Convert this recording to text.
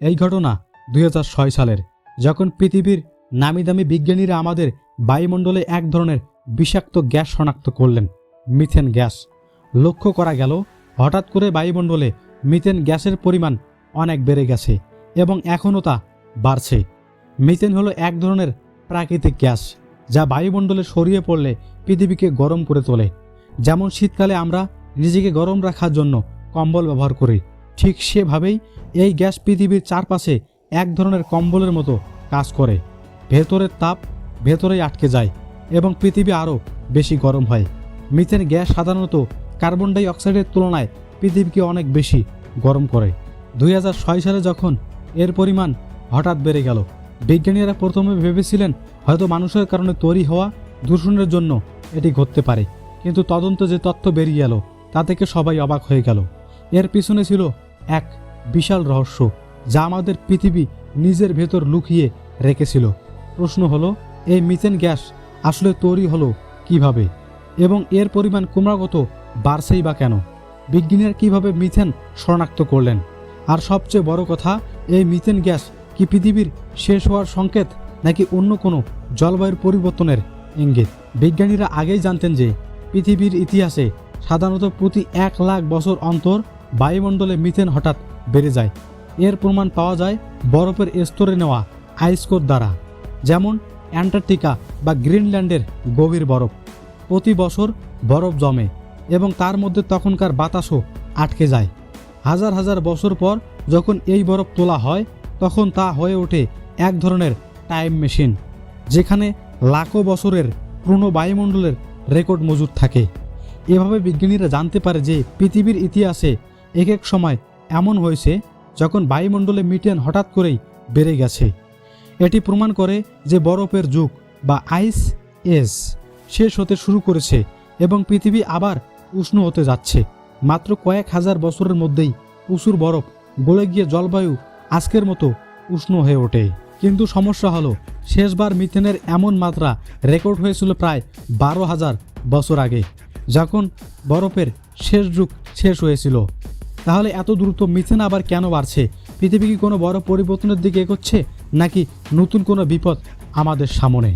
এই ঘটনা দু হাজার ছয় সালের, যখন পৃথিবীর নামি দামি বিজ্ঞানীরা আমাদের বায়ুমণ্ডলে এক ধরনের বিষাক্ত গ্যাস শনাক্ত করলেন, মিথেন গ্যাস। লক্ষ্য করা গেল, হঠাৎ করে বায়ুমণ্ডলে মিথেন গ্যাসের পরিমাণ অনেক বেড়ে গেছে এবং এখনও তা বাড়ছে। মিথেন হলো এক ধরনের প্রাকৃতিক গ্যাস, যা বায়ুমণ্ডলে সরিয়ে পড়লে পৃথিবীকে গরম করে তোলে। যেমন শীতকালে আমরা নিজেকে গরম রাখার জন্য কম্বল ব্যবহার করি ঠিক সেভাবেই এই গ্যাস পৃথিবীর চারপাশে এক ধরনের কম্বলের মতো কাজ করে। ভেতরের তাপ ভেতরেই আটকে যায় এবং পৃথিবী আরও বেশি গরম হয়। মিথেন গ্যাস সাধারণত কার্বন ডাই অক্সাইডের তুলনায় পৃথিবীকে অনেক বেশি গরম করে। দুই হাজার ছয় সালে যখন এর পরিমাণ হঠাৎ বেড়ে গেল, বিজ্ঞানীরা প্রথমে ভেবেছিলেন হয়তো মানুষের কারণে তৈরি হওয়া দূষণের জন্য এটি ঘটতে পারে। কিন্তু তদন্ত যে তথ্য বেরিয়ে এলো, তা থেকে সবাই অবাক হয়ে গেল। এর পিছনে ছিল এক বিশাল রহস্য যা আমাদের পৃথিবী নিজের ভেতর লুকিয়ে রেখেছিল। প্রশ্ন হলো, এই মিথেন গ্যাস আসলে তৈরি হলো কীভাবে? এবং এর পরিমাণ ক্রমাগত বাড়ছেই বা কেন? বিজ্ঞানীরা কীভাবে মিথেন শনাক্ত করলেন? আর সবচেয়ে বড় কথা, এই মিথেন গ্যাস কি পৃথিবীর শেষ হওয়ার সংকেত নাকি অন্য কোনো জলবায়ুর পরিবর্তনের ইঙ্গিত? বিজ্ঞানীরা আগেই জানতেন যে পৃথিবীর ইতিহাসে সাধারণত প্রতি এক লাখ বছর অন্তর বায়ুমণ্ডলে মিথেন হঠাৎ বেড়ে যায়। এর প্রমাণ পাওয়া যায় বরফের স্তরে নেওয়া আইসকোর দ্বারা, যেমন অ্যান্টার্কটিকা বা গ্রিনল্যান্ডের গভীর বরফ। প্রতি বছর বরফ জমে এবং তার মধ্যে তখনকার বাতাসও আটকে যায়। হাজার হাজার বছর পর যখন এই বরফ তোলা হয়, তখন তা হয়ে ওঠে এক ধরনের টাইম মেশিন, যেখানে লাখো বছরের পুরনো বায়ুমণ্ডলের রেকর্ড মজুদ থাকে। এভাবে বিজ্ঞানীরা জানতে পারে যে পৃথিবীর ইতিহাসে এক এক সময় এমন হয়েছে যখন বায়ুমণ্ডলে মিটেন হঠাৎ করেই বেড়ে গেছে। এটি প্রমাণ করে যে বরফের যুগ বা আইস এজ শেষ হতে শুরু করেছে এবং পৃথিবী আবার উষ্ণ হতে যাচ্ছে। মাত্র কয়েক হাজার বছরের মধ্যেই প্রচুর বরফ গলে গিয়ে জলবায়ু আজকের মতো উষ্ণ হয়ে ওঠে। কিন্তু সমস্যা হলো, শেষবার মিথেনের এমন মাত্রা রেকর্ড হয়েছিল প্রায় বারো হাজার বছর আগে, যখন বরফের শেষ যুগ শেষ হয়েছিল। তাহলে এত দ্রুত মিথেন আবার কেন বাড়ছে? পৃথিবী কি কোনো বড় পরিবর্তনের দিকে এগোচ্ছে? নাকি নতুন কোনো বিপদ আমাদের সামনে?